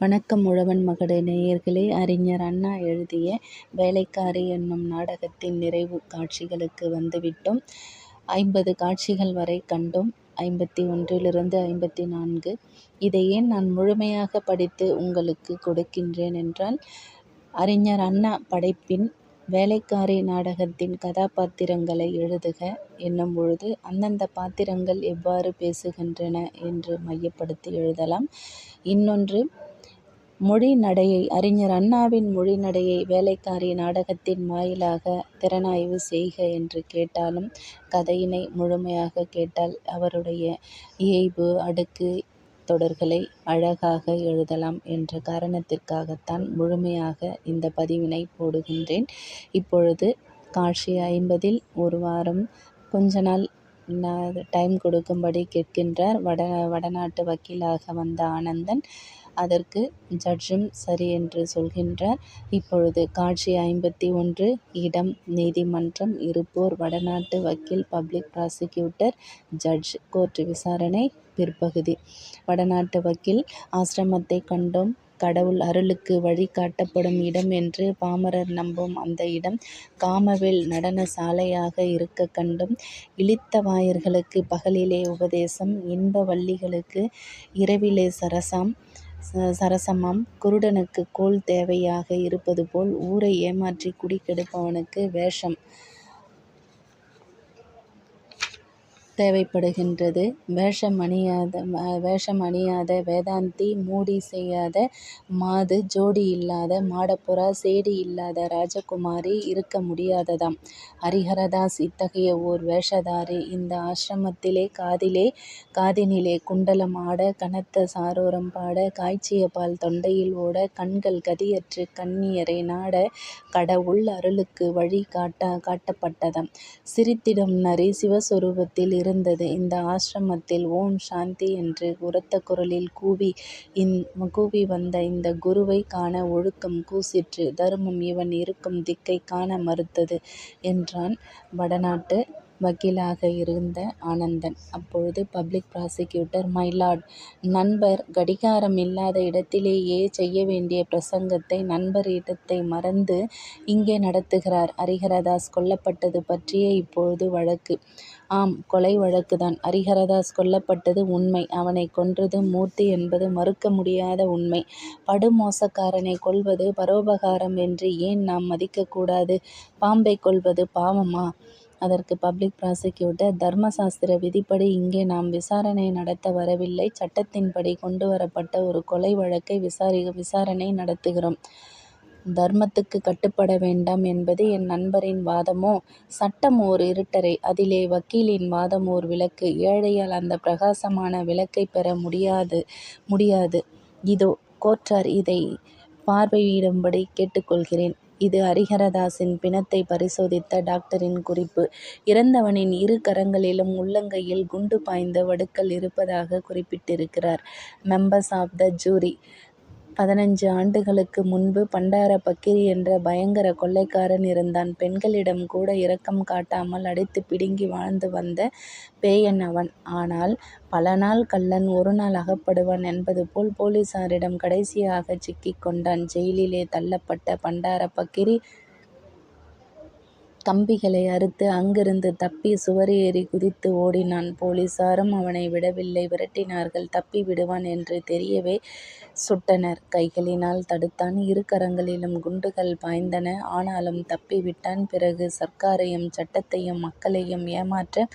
வணக்கம் உழவன் மகட நேயர்களே அறிஞர் அண்ணா எழுதிய வேலைக்காரி என்னும் நாடகத்தின் நிறைவு காட்சிகளுக்கு வந்துவிட்டோம். ஐம்பது காட்சிகள் வரை கண்டோம். ஐம்பத்தி ஒன்றிலிருந்து ஐம்பத்தி நான்கு. இதை ஏன் நான் முழுமையாக படித்து உங்களுக்கு கொடுக்கின்றேன் என்றால் அறிஞர் அண்ணா படைப்பின் வேலைக்காரி நாடகத்தின் கதாபாத்திரங்களை எழுதுக என்னும் பொழுது அந்தந்த பாத்திரங்கள் எவ்வாறு பேசுகின்றன என்று மையப்படுத்தி எழுதலாம். இன்னொன்று மொழி நடையை அறிஞர் அண்ணாவின் மொழி நடையை வேலைக்காரி நாடகத்தின் வாயிலாக திறனாய்வு செய்க என்று கேட்டாலும் கதையினை முழுமையாக கேட்டால் அவருடைய இயைபு அடுக்கு தொடர்களை அழகாக எழுதலாம் என்ற காரணத்திற்காகத்தான் முழுமையாக இந்த பதிவினை போடுகின்றேன். இப்பொழுது காட்சி ஐம்பதில் ஒரு வாரம் கொஞ்ச நாள் டைம் கொடுக்கும்படி கேட்கின்றார் வட வடநாட்டு வக்கீலாக வந்த ஆனந்தன். அதற்கு ஜட்ஜும் சரி என்று சொல்கின்றார். இப்பொழுது காட்சி ஐம்பத்தி ஒன்று இடம் நீதிமன்றம் இருப்போர் வடநாட்டு வக்கீல் பப்ளிக் ப்ராசிக்யூட்டர் ஜட்ஜ் கோர்ட் விசாரணை பிற்பகுதி. வடநாட்டு வக்கீல் ஆசிரமத்தை கண்டோம். கடவுள் அருளுக்கு வழி காட்டப்படும் இடம் என்று பாமரர் நம்பும் அந்த இடம் காமவேல் நடன சாலையாக இருக்க கண்டும். இழித்த வாயர்களுக்கு பகலிலே உபதேசம் இன்ப வள்ளிகளுக்கு இரவிலே சரசாம். சரசமாம் குருடனுக்கு கோல் தேவையாக இருப்பது போல் ஊரை ஏமாற்றி குடி கெடுப்பவனுக்கு வேஷம். தேவைப்படுகின்றது. வேஷம் அணியாத வேஷம் அணியாத வேதாந்தி மூடி செய்யாத மாது ஜோடி இல்லாத மாடப்புறா சேடி இல்லாத ராஜகுமாரி இருக்க முடியாததாம். ஹரிஹரதாஸ் இத்தகைய ஓர் வேஷதாரி இந்த ஆசிரமத்திலே காதிலே காதினிலே குண்டலம் ஆட கனத்த சாரோரம் பாட காய்ச்சிய பால் தொண்டையில் ஓட கண்கள் கதியற்று கண்ணியரை நாட கடவுள் அருளுக்கு வழி காட்டப்பட்டதாம். சிரித்திடும் நரி சிவஸ்வரூபத்தில் இருந்தது. இந்த ஆசிரமத்தில் ஓம் சாந்தி என்று உரத்த குரலில் கூவி கூவி வந்த இந்த குருவைக் காண ஒழுக்கம் கூசிற்று. தருமம் இவன் இருக்கும் திக்கைக் காண மறுத்தது என்றான் வடநாட்டு வக்கீலாக இருந்த ஆனந்தன். அப்பொழுது பப்ளிக் பிராசிக்யூட்டர் மை நண்பர் கடிகாரம் இல்லாத இடத்திலேயே செய்ய வேண்டிய பிரசங்கத்தை நண்பர் இடத்தை மறந்து இங்கே நடத்துகிறார். ஹரிஹரதாஸ் கொல்லப்பட்டது பற்றிய இப்பொழுது வழக்கு. ஆம் கொலை வழக்குதான். ஹரிஹரதாஸ் கொல்லப்பட்டது உண்மை. அவனைக் கொன்றது மூர்த்தி என்பது மறுக்க முடியாத உண்மை. படுமோசக்காரனைக் கொல்வது பரோபகாரம் என்று ஏன் நாம் மதிக்கக்கூடாது பாம்பை பாம்பைக் கொல்வது பாவமா? அதற்கு பப்ளிக் பிராசிக்யூட்டர் தர்ம சாஸ்திர விதிப்படி இங்கே நாம் விசாரணை நடத்த வரவில்லை சட்டத்தின்படி கொண்டு வரப்பட்ட ஒரு கொலை வழக்கை விசாரணை நடத்துகிறோம். தர்மத்துக்கு கட்டுப்பட வேண்டாம் என்பது என் நண்பரின் வாதமோ? சட்டம் ஓர் இருட்டறை. அதிலே வக்கீலின் வாதம் ஓர் விளக்கு. ஏழையால் அந்த பிரகாசமான விளக்கைப் பெற முடியாது. இதோ கோர்ட்டார் இதைப் பார்வையிடும்படி கேட்டுக்கொள்கிறேன். இது ஹரிஹரதாஸின் பிணத்தை பரிசோதித்த டாக்டரின் குறிப்பு. இறந்தவனின் இரு கரங்களிலும் உள்ளங்கையில் குண்டு பாய்ந்த வடுக்கள் இருப்பதாக குறிப்பிட்டிருக்கிறார். மெம்பர்ஸ் ஆப் த ஜூரி பதினஞ்சு ஆண்டுகளுக்கு முன்பு பண்டார பக்கிரி என்ற பயங்கர கொள்ளைக்காரன் இருந்தான். பெண்களிடம் கூட இரக்கம் காட்டாமல் அடித்துப் பிடுங்கி வாழ்ந்து வந்த பேயன் அவன். ஆனால் பல நாள் கள்ளன் ஒரு நாள் அகப்படுவான் என்பது போல் போலீசாரிடம் கடைசியாகச் சிக்கிக் கொண்டான். ஜெயிலிலே தள்ளப்பட்ட பண்டார பக்கிரி கம்பிகளை அறுத்து அங்கிருந்து தப்பி சுவர் ஏறி குதித்து ஓடினான். போலீசாரும் அவனை விடவில்லை. விரட்டினார்கள். தப்பி விடுவான் என்று தெரியவே சுட்டனர். கைகளினால் தடுத்தான். இரு கரங்களிலும் குண்டுகள் பாய்ந்தன. ஆனாலும் தப்பி விட்டான். பிறகு சர்க்காரையும் சட்டத்தையும் மக்களையும் ஏமாற்ற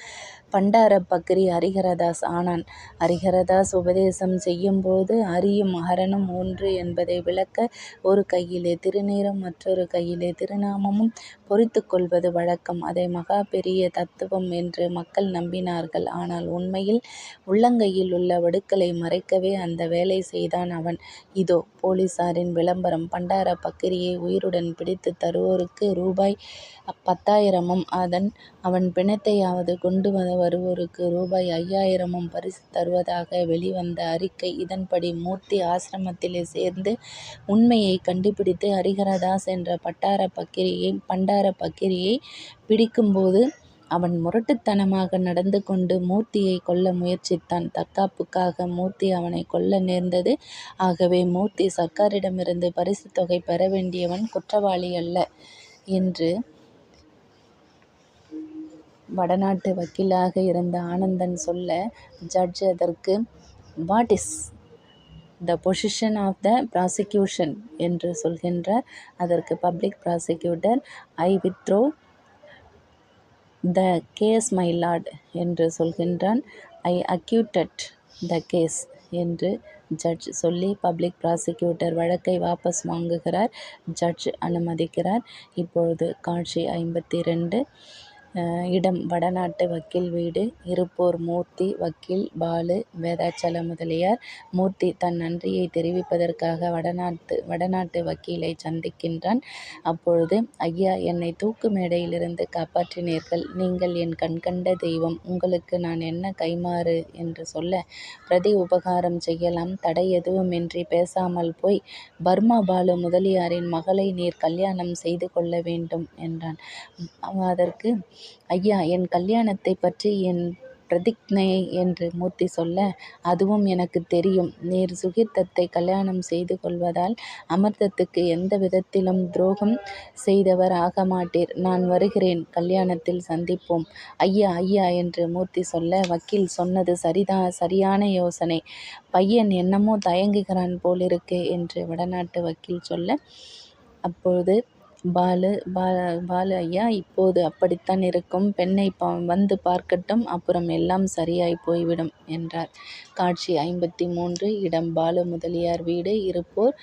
பண்டார பக்ரி ஹரிஹரதாஸ் ஆனான். ஹரிஹரதாஸ் உபதேசம் செய்யும்போது அரியும் அகரணும் ஒன்று என்பதை விளக்க ஒரு கையிலே திருநீறும் மற்றொரு கையிலே திருநாமமும் பொறித்துக் கொள்வது வழக்கம். அதை மகா பெரிய தத்துவம் என்று மக்கள் நம்பினார்கள். ஆனால் உண்மையில் உள்ளங்கையில் உள்ள வடுக்களை மறைக்கவே அந்த வேலை செய்தான் அவன். இதோ போலீசாரின் விளம்பரம் பண்டார பக்கிரியை உயிருடன் பிடித்துத் தருவோருக்கு ரூபாய் பத்தாயிரமும் அதன் அவன் பிணத்தையாவது கொண்டு வருவோருக்கு ரூபாய் ஐயாயிரமும் பரிசு தருவதாக வெளிவந்த அறிக்கை. இதன்படி மூர்த்தி ஆசிரமத்திலே சேர்ந்து உண்மையை கண்டுபிடித்து ஹரிஹரதாஸ் என்ற பட்டார பக்கிரியை பண்டார பக்கிரியை பிடிக்கும்போது அவன் முரட்டுத்தனமாக நடந்து கொண்டு மூர்த்தியை கொல்ல முயற்சித்தான். தற்காப்புக்காக மூர்த்தி அவனை கொல்ல நேர்ந்தது. ஆகவே மூர்த்தி சர்க்காரிடமிருந்து பரிசு தொகை பெற வேண்டியவன் குற்றவாளி அல்ல என்று வடநாட்டு வக்கீலாக இருந்த ஆனந்தன் சொல்ல ஜட்ஜ் அதற்கு what is the position of the prosecution என்று சொல்கின்றார். அதற்கு public prosecutor I withdraw the case my lord என்று சொல்கின்றான். ஐ அக்யூட்டட் த கேஸ் என்று ஜட்ஜ் சொல்லி பப்ளிக் ப்ராசிக்யூட்டர் வழக்கை வாபஸ் வாங்குகிறார். ஜட்ஜ் அனுமதிக்கிறார். இப்பொழுது காட்சி ஐம்பத்தி ரெண்டு இடம் வடநாட்டு வக்கீல் வீடு. இருப்போர் மூர்த்தி வக்கீல் பாலு வேதாச்சல முதலியார். மூர்த்தி தன் நன்றியை தெரிவிப்பதற்காக வடநாட்டு வடநாட்டு வக்கீலைச் சந்திக்கின்றான். அப்பொழுது ஐயா என்னை தூக்கு மேடையிலிருந்து காப்பாற்றினீர்கள். நீங்கள் என் கண்கண்ட தெய்வம். உங்களுக்கு நான் என்ன கைமாறு என்று சொல்ல பிரதி உபகாரம் செய்யலாம் தடை எதுவுமின்றி பேசாமல் போய் பர்மா பாலு முதலியாரின் மகளை நீர் கல்யாணம் செய்து கொள்ள வேண்டும் என்றான். அதற்கு ஐயா என் கல்யாணத்தைப் பற்றி என் பிரதிக்ஞை என்று மூர்த்தி சொல்ல அதுவும் எனக்கு தெரியும். நீர் சுகீர்த்தத்தை கல்யாணம் செய்து கொள்வதால் அமிர்தத்துக்கு எந்த விதத்திலும் துரோகம் செய்தவர் ஆக மாட்டீர் நான் வருகிறேன். கல்யாணத்தில் சந்திப்போம். ஐயா ஐயா என்று மூர்த்தி சொல்ல வக்கீல் சொன்னது சரிதான் சரியான யோசனை. பையன் என்னமோ தயங்குகிறான் போலிருக்கு என்று வடநாட்டு வக்கீல் சொல்ல அப்பொழுது பாலு பாலு ஐயா இப்போது அப்படித்தான் இருக்கும். பெண்ணை வந்து பார்க்கட்டும். அப்புறம் எல்லாம் சரியாய் போய்விடும் என்றார். காட்சி ஐம்பத்தி மூன்று இடம் பாலு முதலியார் வீடு. இருப்போர்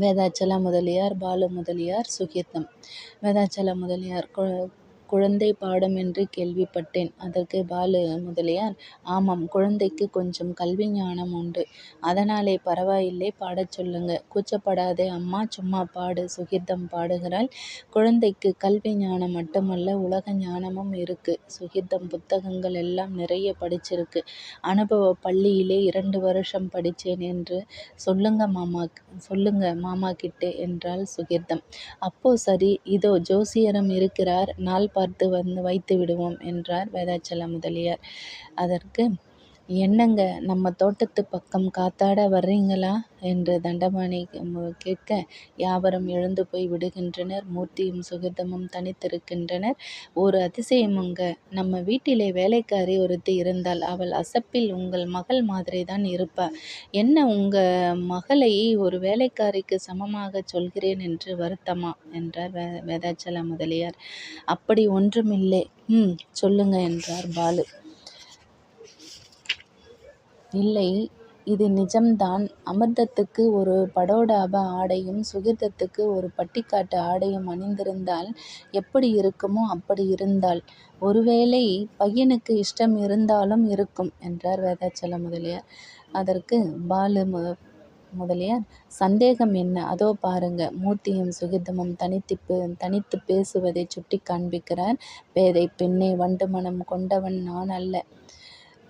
வேதாச்சல முதலியார் பாலு முதலியார் சுகீர்த்தம் வேதாச்சல முதலியார் குழந்தை பாடும் என்று கேள்விப்பட்டேன். அதற்கு பாலு முதலியார் ஆமாம் குழந்தைக்கு கொஞ்சம் கல்வி ஞானம் உண்டு. அதனாலே பரவாயில்லை பாடச் சொல்லுங்க. கூச்சப்படாதே அம்மா சும்மா பாடு. சுகிர்தம் பாடுகிறாள். குழந்தைக்கு கல்வி ஞானம் மட்டுமல்ல உலக ஞானமும் இருக்கு. சுகிர்தம் புத்தகங்கள் எல்லாம் நிறைய படிச்சிருக்கு. அனுபவ பள்ளியிலே இரண்டு வருஷம் படித்தேன் என்று சொல்லுங்க மாமா சொல்லுங்க மாமாகிட்டே என்றாள் சுகிர்தம். அப்போ சரி இதோ ஜோசியரம் இருக்கிறார் நாள் பார்த்து வந்து வைத்து விடுவோம் என்றார் வேதாச்சல முதலியார். அதற்கு என்னங்க நம்ம தோட்டத்து பக்கம் காத்தாட வர்றீங்களா? என்று தண்டபாணி கேட்க யாவரும் எழுந்து போய் விடுகின்றனர். மூர்த்தியும் சுகிர்தமும் தனித்திருக்கின்றனர். ஒரு அதிசயமுங்க. நம்ம வீட்டிலே வேலைக்காரி ஒருத்தி இருந்தாள். அவள் அசப்பில் உங்கள் மகள் மாதிரிதான் இருப்பாள் என்ன உங்கள் மகளை ஒரு வேலைக்காரிக்கு சமமாகச் சொல்கிறேன் என்று வருத்தமா? என்றார் வேதாச்சல முதலியார். அப்படி ஒன்றுமில்லை ம் சொல்லுங்க என்றார் பாலு. இல்லை இது நிஜம்தான். அமிர்தத்துக்கு ஒரு படோடாப ஆடையும் சுகிர்தத்துக்கு ஒரு பட்டிக்காட்டு ஆடையும் அணிந்திருந்தால் எப்படி இருக்குமோ அப்படி இருந்தாள். ஒருவேளை பையனுக்கு இஷ்டம் இருந்தாலும் இருக்கும் என்றார் வேதாச்சல முதலியார். அதற்கு பாலு முதலியார் சந்தேகம் என்ன? அதோ பாருங்க. மூர்த்தியும் சுகிர்தமும் தனித்துப் பேசுவதை சுட்டி காண்பிக்கிறார். பேதை பெண்ணை வண்டு மனம் கொண்டவன் நான் அல்ல.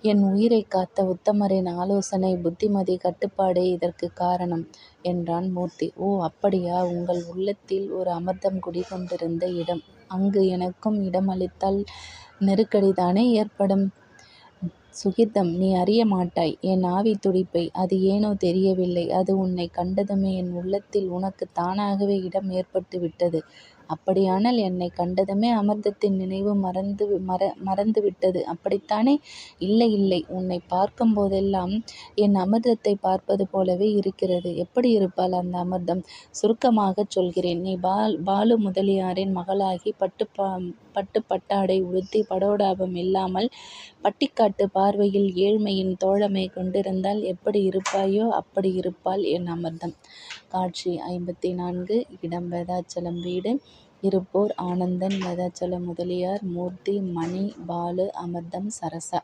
என் உயிரைக் காத்த உத்தமரின் ஆலோசனை புத்திமதி கட்டுப்பாடே இதற்குக் காரணம் என்றான் மூர்த்தி. ஓ அப்படியா? உங்கள் உள்ளத்தில் ஒரு அமிர்தம் குடிகொண்டிருந்த இடம். அங்கு எனக்கும் இடமளித்தால் நெருக்கடிதானே ஏற்படும்? சுகிர்தம் நீ அறிய மாட்டாய் என் ஆவித் துடிப்பை. அது ஏனோ தெரியவில்லை. அது உன்னைக் கண்டதுமே என் உள்ளத்தில் உனக்குத் தானாகவே இடம் ஏற்பட்டு விட்டது. அப்படியானால் என்னைக் கண்டதுமே அமிர்தத்தின் நினைவு மறந்து மற விட்டது அப்படித்தானே? இல்லை இல்லை. உன்னைப் பார்க்கும் போதெல்லாம் என் அமிர்தத்தைப் பார்ப்பது போலவே இருக்கிறது. எப்படி இருப்பாள் அந்த அமிர்தம்? சுருக்கமாகச் சொல்கிறேன். நீ பால் பாலு முதலியாரின் மகளாகி பட்டு பட்டு பட்டாடை உடுத்தி படோடாபம் இல்லாமல் பட்டிக்காட்டு பார்வையில் ஏழ்மையின் தோழமை கொண்டிருந்தால் எப்படி இருப்பாயோ அப்படி இருப்பாள் என் அமிர்தம். காட்சி ஐம்பத்தி நான்கு இடம் வேதாச்சலம் வீடு. இருப்போர் ஆனந்தன் மதாச்சல முதலியார் மூர்த்தி மணி பாலு அமிர்தம் சரசா.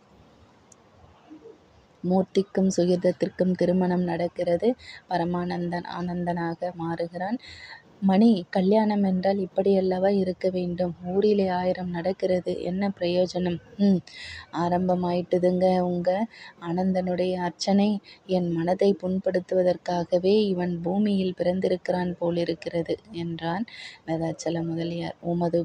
மூர்த்திக்கும் சுகிர்தத்திற்கும் திருமணம் நடக்கிறது. பரமானந்தன் ஆனந்தனாக மாறுகிறான். மணி கல்யாணம் என்றால் இப்படியல்லவா இருக்க வேண்டும். ஊரிலே ஆயிரம் நடக்கிறது என்ன பிரயோஜனம். ம். ஆரம்பமாயிட்டுதுங்க உங்க அனந்தனுடைய அர்ச்சனை. என் மனதை புண்படுத்துவதற்காகவே இவன் பூமியில் பிறந்திருக்கிறான் போலிருக்கிறது என்றான் வேதாச்சல முதலியார். உமது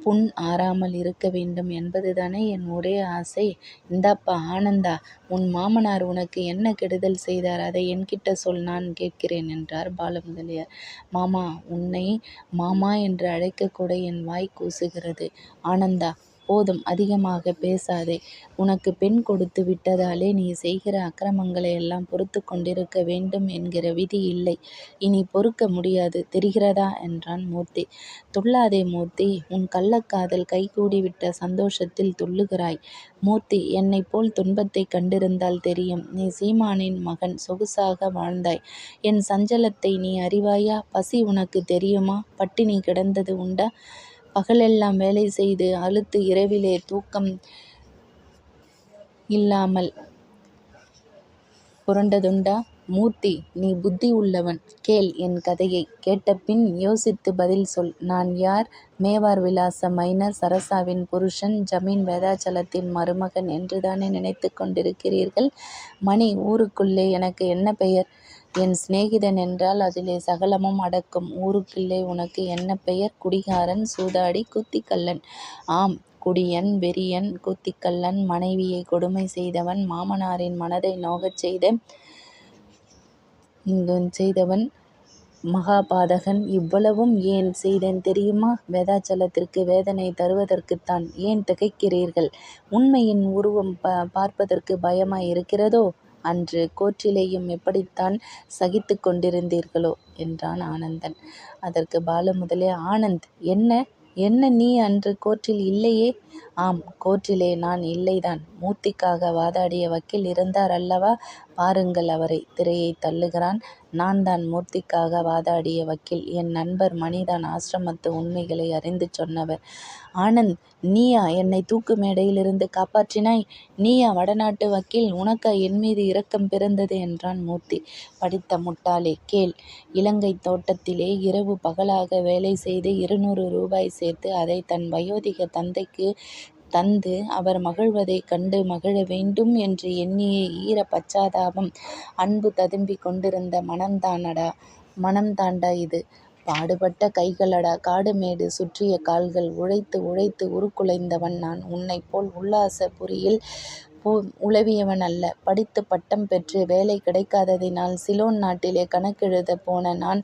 புண் ஆறாமல் இருக்க வேண்டும் என்பதுதானே என் ஒரே ஆசை. இந்தாப்பா ஆனந்தா. உன் மாமனார் உனக்கு என்ன கெடுதல் செய்தார் அதை என்கிட்ட சொல் நான் கேட்கிறேன் என்றார் பாலமுதலியார் மாமா. உன்னை மாமா என்று அழைக்கக்கூட என் வாய் கூசுகிறது. ஆனந்தா. போதும் அதிகமாக பேசாதே. உனக்குப் பெண் கொடுத்து விட்டதாலே நீ செய்கிற அக்கிரமங்களை எல்லாம் பொறுத்துக் கொண்டிருக்க வேண்டும் என்கிற விதி இல்லை. இனி பொறுக்க முடியாது தெரிகிறதா? என்றான் மூர்த்தி. துள்ளாதே மூர்த்தி. உன் கள்ளக்காதல் கைகூடிவிட்ட சந்தோஷத்தில் துள்ளுகிறாய். மூர்த்தி. என்னைப்போல் துன்பத்தைக் கண்டிருந்தால் தெரியும். நீ சீமானின் மகன் சொகுசாக வாழ்ந்தாய். என் சஞ்சலத்தை நீ அறிவாயா? பசி உனக்குத் தெரியுமா? பட்டினி கிடந்தது உண்டா? பகலெல்லாம் வேலை செய்து அழுத்து இரவிலே தூக்கம் இல்லாமல் புரண்டதுண்டா? மூர்த்தி. நீ புத்தி உள்ளவன். கேள் என் கதையை. கேட்டபின் யோசித்து பதில் சொல். நான் யார்? மேவார் விலாச மைனர் சரசாவின் புருஷன் ஜமீன் வேதாச்சலத்தின் மருமகன் என்றுதானே நினைத்து கொண்டிருக்கிறீர்கள்? மணி. ஊருக்குள்ளே எனக்கு என்ன பெயர்? என் சிநேகிதன் என்றால் அதிலே சகலமும் அடக்கும். ஊருக்குள்ளே உனக்கு என்ன பெயர்? குடிகாரன் சூதாடி குத்திக்கல்லன் ஆம். குடியன் வெறியன் கூத்திக்கள்ளன் மனைவியை கொடுமை செய்தவன் மாமனாரின் மனதை நோகச் செய்தவன் மகாபாதகன். இவ்வளவும் ஏன் செய்தேன் தெரியுமா? வேதாச்சலத்திற்கு வேதனை தருவதற்குத்தான். ஏன் திகைக்கிறீர்கள்? உண்மையின் உருவம் பார்ப்பதற்கு பயமாய் இருக்கிறதோ? அன்று கோர்ட்டிலேயும் எப்படித்தான் சகித்துக் கொண்டிருந்தீர்களோ? என்றான் ஆனந்தன். அதற்கு பாலு முதலே ஆனந்த். என்ன? என்ன நீ அன்று கோர்ட்டில் இல்லையே? ஆம். கோர்ட்டிலே நான் இல்லைதான். மூர்த்திக்காக வாதாடிய வக்கீல் இருந்தார் அல்லவா? பாருங்கள் அவரை. திரையை தள்ளுகிறான். நான் தான் மூர்த்திக்காக வாதாடிய வக்கீல். என் நண்பர் மணிதான் ஆசிரமத்து உண்மைகளை அறிந்து சொன்னவர். ஆனந்த். நீயா என்னை தூக்கு மேடையிலிருந்து காப்பாற்றினாய்? நீயா வடநாட்டு வக்கீல்? உனக்கா என்மீது இரக்கம் பிறந்தது? என்றான் மூர்த்தி. படித்த முட்டாளே. கேள். இலங்கைத் தோட்டத்திலே இரவு பகலாக வேலை செய்து இருநூறு ரூபாய் சேர்த்து அதைத் தன் வயோதிக தந்தைக்கு தந்து அவர் மகிழ்வதைக் கண்டு மகிழ வேண்டும் என்று எண்ணிய ஈர பச்சாதாபம் அன்பு ததும்பிக் கொண்டிருந்த மனம்தாண்டா இது. பாடுபட்ட கைகளடா காடுமேடு சுற்றிய கால்கள். உழைத்து உழைத்து உருக்குலைந்தவன் நான். உன்னைப்போல் உல்லாச புரியில் உழவியவன் அல்ல. படித்து பட்டம் பெற்று வேலை கிடைக்காததினால் சிலோன் நாட்டிலே கணக்கெழுதப் போன நான்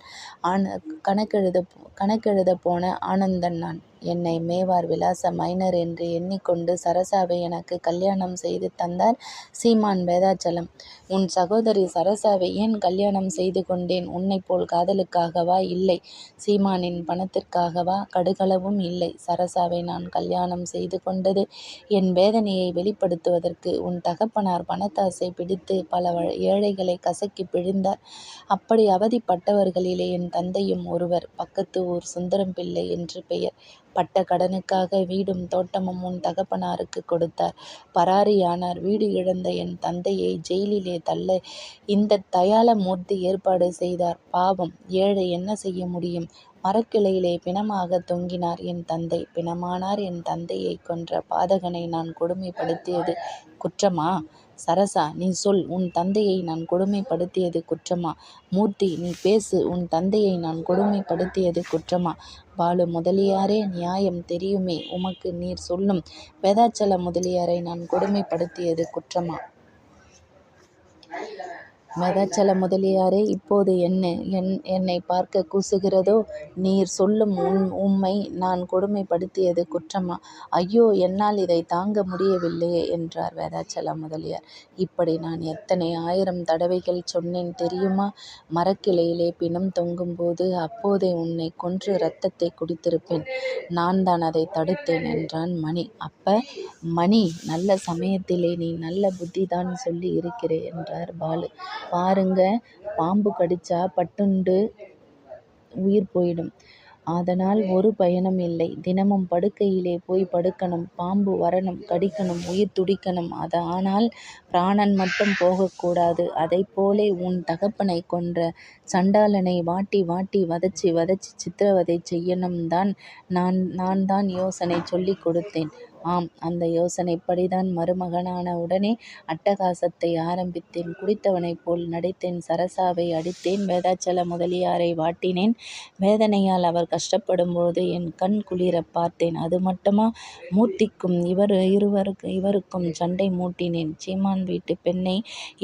ஆன கணக்கெழுத கணக்கெழுதப் போன ஆனந்தன் நான். என்னை மேவார் விலாச மைனர் என்று எண்ணிக்கொண்டு சரசாவை எனக்கு கல்யாணம் செய்து தந்தார் சீமான் வேதாச்சலம் உன் சகோதரி சரசாவை ஏன் கல்யாணம் செய்து கொண்டேன்? உன்னைப்போல் காதலுக்காகவா? இல்லை. சீமானின் பணத்திற்காகவா? கடுகளவும் இல்லை. சரசாவை நான் கல்யாணம் செய்து கொண்டது என் வேதனையை வெளிப்படுத்துவதற்கு. உன் தகப்பனார் பணத்தாசை பிடித்து பல ஏழைகளை கசக்கி பிழிந்தார். அப்படி அவதிப்பட்டவர்களிலே என் தந்தையும் ஒருவர். பக்கத்து ஊர் சுந்தரம்பிள்ளை என்று பெயர். பட்ட கடனுக்காக வீடும் தோட்டமும் உன் தகப்பனாருக்குக் கொடுத்தார். பராரியானார். வீடு இழந்த என் தந்தையை ஜெயிலிலே தள்ள இந்த தயால மூர்த்தி ஏற்பாடு செய்தார். பாவம் ஏழை என்ன செய்ய முடியும்? மரக்கிளையிலே பிணமாக தொங்கினார் என் தந்தை. பிணமானார் என் தந்தையை கொன்ற பாதகனை நான் கொடுமைப்படுத்தியது குற்றமா? சரசா. நீ சொல். உன் தந்தையை நான் கொடுமைப்படுத்தியது குற்றமா? மூர்த்தி. நீ பேசு. உன் தந்தையை நான் கொடுமைப்படுத்தியது குற்றமா? பாலு முதலியாரே. நியாயம் தெரியுமே உமக்கு நீர் சொல்லும். வேதாச்சல முதலியாரை நான் கொடுமைப்படுத்தியது குற்றமா? வேதாசல முதலியாரே. இப்போது என்ன என் என்னைப் பார்க்க கூசுகிறதோ? நீர் சொல்லும் உம்மை நான் கொடுமைப்படுத்தியது குற்றமா? ஐயோ. என்னால் இதை தாங்க முடியவில்லையே என்றார் வேதாச்சல முதலியார். இப்படி நான் எத்தனை ஆயிரம் தடவைகள் சொன்னேன் தெரியுமா? மரக்கிளையிலே பிணம் தொங்கும்போது அப்போதே உன்னை கொன்று இரத்தத்தை குடித்திருப்பேன். நான் தான் அதை தடுத்தேன் என்றான் மணி. அப்ப. மணி. நல்ல சமயத்திலே நீ நல்ல புத்திதான் சொல்லி இருக்கிறே என்றார் பாலு. பாருங்க. பாம்பு கடிச்சா பட்டுண்டு உயிர் போயிடும். அதனால் ஒரு பயனும் இல்லை. தினமும் படுக்கையிலே போய் படுக்கணும். பாம்பு வரணும் கடிக்கணும் உயிர் துடிக்கணும். அது ஆனால் பிராணன் மட்டும் போகக்கூடாது. அதைப்போலே உன் தகப்பனைக் கொன்ற சண்டாளனை வாட்டி வாட்டி வதச்சி வதச்சி சித்திரவதை செய்யணும் தான் நான் நான்தான் யோசனை சொல்லிக் கொடுத்தேன். ஆம் அந்த யோசனைப்படிதான் மருமகனான உடனே அட்டகாசத்தை ஆரம்பித்தேன். குடித்தவனைப் போல் நடித்தேன். சரசாவை அடித்தேன். வேதாச்சல முதலியாரை வாட்டினேன். வேதனையால் அவர் கஷ்டப்படும்போது என் கண் குளிர பார்த்தேன். அது மட்டுமா மூர்த்திக்கும் இவருக்கும் சண்டை மூட்டினேன். சீமான் வீட்டு பெண்ணை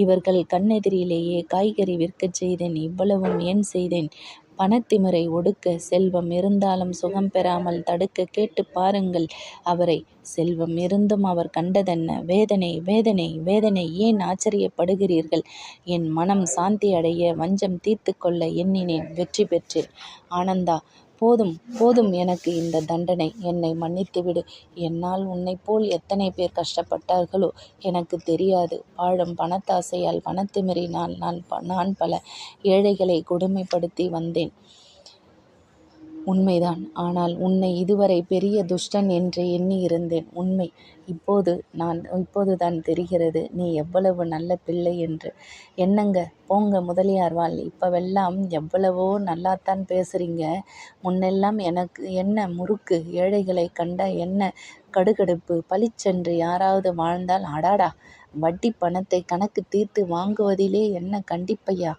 இவர்கள் கண்ணெதிரிலேயே காய்கறி விற்கச் செய்தேன். இவ்வளவும் ஏன் செய்தேன்? பணத்திமிரை ஒடுக்க. செல்வம் இருந்தாலும் சுகம் பெறாமல் தடுக்க. கேட்டுப் பாருங்கள் அவரை. செல்வம் இருந்தும் அவர் கண்டதென்ன? வேதனை வேதனை வேதனை. ஏன் ஆச்சரியப்படுகிறீர்கள்? என் மனம் சாந்தி அடைய வஞ்சம் தீர்த்து கொள்ள எண்ணினேன். வெற்றி பெற்றேன். ஆனந்தா. போதும் போதும் எனக்கு இந்த தண்டனை. என்னை மன்னித்துவிடு. என்னால் உன்னை போல் எத்தனை பேர் கஷ்டப்பட்டார்களோ எனக்கு தெரியாது. வாழும் பணத்தாசையால் பணத்திமிறினால் நான் நான் பல ஏழைகளை கொடுமைப்படுத்தி வந்தேன். உண்மைதான். ஆனால் உன்னை இதுவரை பெரிய துஷ்டன் என்றே எண்ணியிருந்தேன். உண்மை. இப்போது நான் இப்போதுதான் தெரிகிறது நீ எவ்வளவு நல்ல பிள்ளை என்று. என்னங்க போங்க முதலியார் வாழ். இப்பவெல்லாம் எவ்வளவோ நல்லாத்தான் பேசுறீங்க. முன்னெல்லாம் எனக்கு என்ன முறுக்கு. ஏழைகளைக் கண்ட என்ன கடுகடுப்பு. பளிச்சென்று யாராவது வாழ்ந்தால் அடாடா வட்டி பணத்தை கணக்கு தீர்த்து வாங்குவதிலே என்ன கண்டிப்பையா.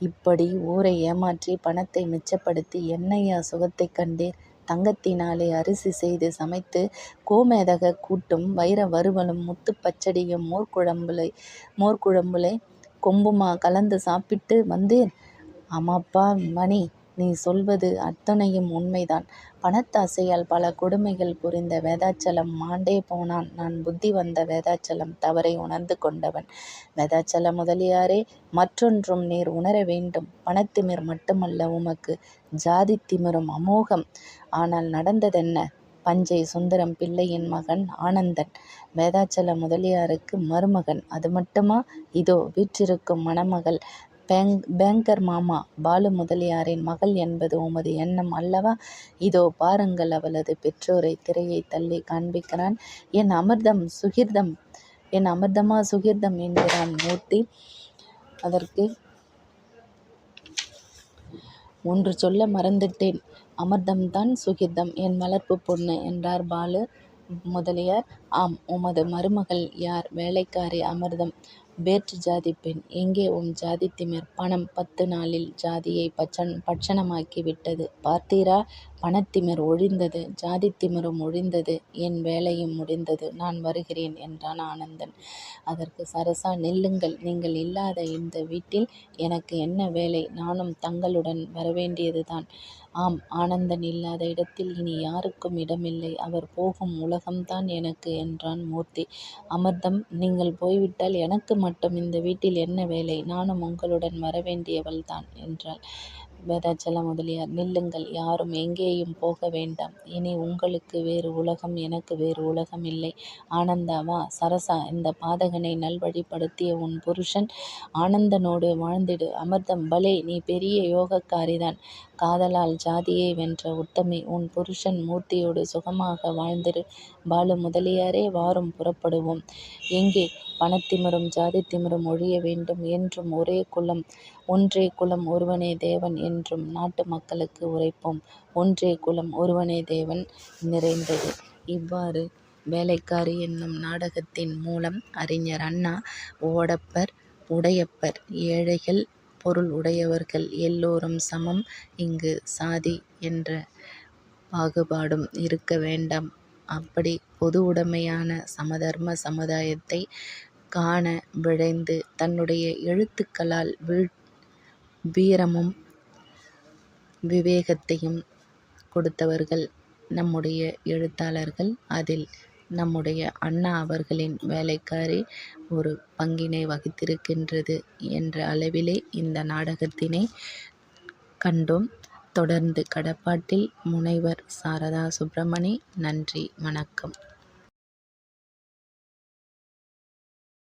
இப்படி ஊரை ஏமாற்றி பணத்தை மிச்சப்படுத்தி என்னையா சுகத்தைக் கண்டீர்? தங்கத்தினாலே அரிசி செய்து சமைத்து கோமேதக கூட்டும் வைர வறுவலும் முத்து பச்சடியும் மோர்க்குழம்புலே கொம்புமா கலந்து சாப்பிட்டு வந்தேன். ஆமாப்பா மணி. நீ சொல்வது அத்தனையும் உண்மைதான். பணத்தாசையால் பல கொடுமைகள் புரிந்த வேதாச்சலம் மாண்டே போனான். நான் புத்தி வந்த வேதாச்சலம் தவறை உணர்ந்து கொண்டவன். வேதாச்சல முதலியாரே. மற்றொன்றும் நீர் உணர வேண்டும். பணத்திமிர் மட்டுமல்ல உமக்கு. ஜாதி திமிரும் அமோகம். ஆனால் நடந்ததென்ன? பஞ்சை சுந்தரம் பிள்ளையின் மகன் ஆனந்தன் வேதாச்சல முதலியாருக்கு மருமகன். அது மட்டுமா? இதோ வீற்றிருக்கும் மணமகள் பேங்கர் மாமா பாலு முதலியாரின் மகள் என்பது உமது எண்ணம் அல்லவா? இதோ பாருங்கள் அவளது பெற்றோரை திரையை தள்ளி காண்பிக்கிறான். என் அமிர்தம் சுகிர்தம் என் அமிர்தமா சுகிர்தம் என்கிறான் மூர்த்தி. அதற்கு ஒன்று சொல்ல மறந்துட்டேன். அமிர்தம்தான் சுகிர்தம் என் வளர்ப்பு பொண்ணு என்றார் பாலு முதலியார். ஆம். உமது மருமகள் யார்? வேலைக்காரி அமிர்தம். வேற்று ஜாதி பெண். எங்கே உம் ஜாதி திமிர்? பணம் பத்து நாளில் ஜாதியை பட்சன் பட்சணமாக்கி விட்டது. பார்த்தீரா? பணத்திமிர் ஒழிந்தது. ஜாதி திமிரும் ஒழிந்தது. என் வேலையும் முடிந்தது. நான் வருகிறேன் என்றான் ஆனந்தன். அதற்கு சரசா நெல்லுங்கள் நீங்கள் இல்லாத இந்த வீட்டில் எனக்கு என்ன வேலை? நானும் தங்களுடன் வரவேண்டியதுதான். ஆம். ஆனந்தன் இல்லாத இடத்தில் இனி யாருக்கும் இடமில்லை. அவர் போகும் உலகம்தான் எனக்கு என்றான் மூர்த்தி. அமிர்தம். நீங்கள் போய்விட்டால் எனக்கு மட்டும் இந்த வீட்டில் என்ன வேலை? நானும் உங்களுடன் வரவேண்டியவள்தான் என்றாள். வேதாச்சல முதலியார். நில்லுங்கள். யாரும் எங்கேயும் போக வேண்டாம். இனி உங்களுக்கு வேறு உலகம் எனக்கு வேறு உலகம் இல்லை. ஆனந்தா வா. சரசா. இந்த பாதகனை நல்வழிப்படுத்திய உன் புருஷன் ஆனந்தனோடு வாழ்ந்திடு. அமிர்தம். பலே. நீ பெரிய யோகக்காரிதான். காதலால் ஜாதியை வென்ற உத்தமி. உன் புருஷன் மூர்த்தியோடு சுகமாக வாழ்ந்திரு. பாலு முதலியாரே. வாரும் புறப்படுவோம். எங்கே? பணத்திமிரும் ஜாதி திமிரும் ஒழிய வேண்டும். என்றும் ஒரே குலம் ஒன்றே குலம் ஒருவனே தேவன் என்றும் நாட்டு மக்களுக்கு உரைப்போம். ஒன்றே குலம் ஒருவனே தேவன் நிறைந்தது. இவ்வாறு வேலைக்காரி என்னும் நாடகத்தின் மூலம் அறிஞர் அண்ணா ஓடப்பர் உடையப்பர் ஏழைகள் பொருள் உடையவர்கள் எல்லோரும் சமம் இங்கு சாதி என்ற பாகுபாடும் இருக்க வேண்டாம் அப்படி பொது உடைமையான சமதர்ம சமுதாயத்தை காண விழைந்து தன்னுடைய எழுத்துக்களால் வீரமும் விவேகத்தையும் கொடுத்தவர்கள் நம்முடைய எழுத்தாளர்கள். அதில் நம்முடைய அண்ணா அவர்களின் வேலைக்காரி ஒரு பங்கினை வகித்திருக்கின்றது என்ற அளவிலே இந்த நாடகத்தினை கண்டோம். தொடர்ந்து கடப்பாட்டில் முனைவர் சாரதா சுப்பிரமணி நன்றி வணக்கம்.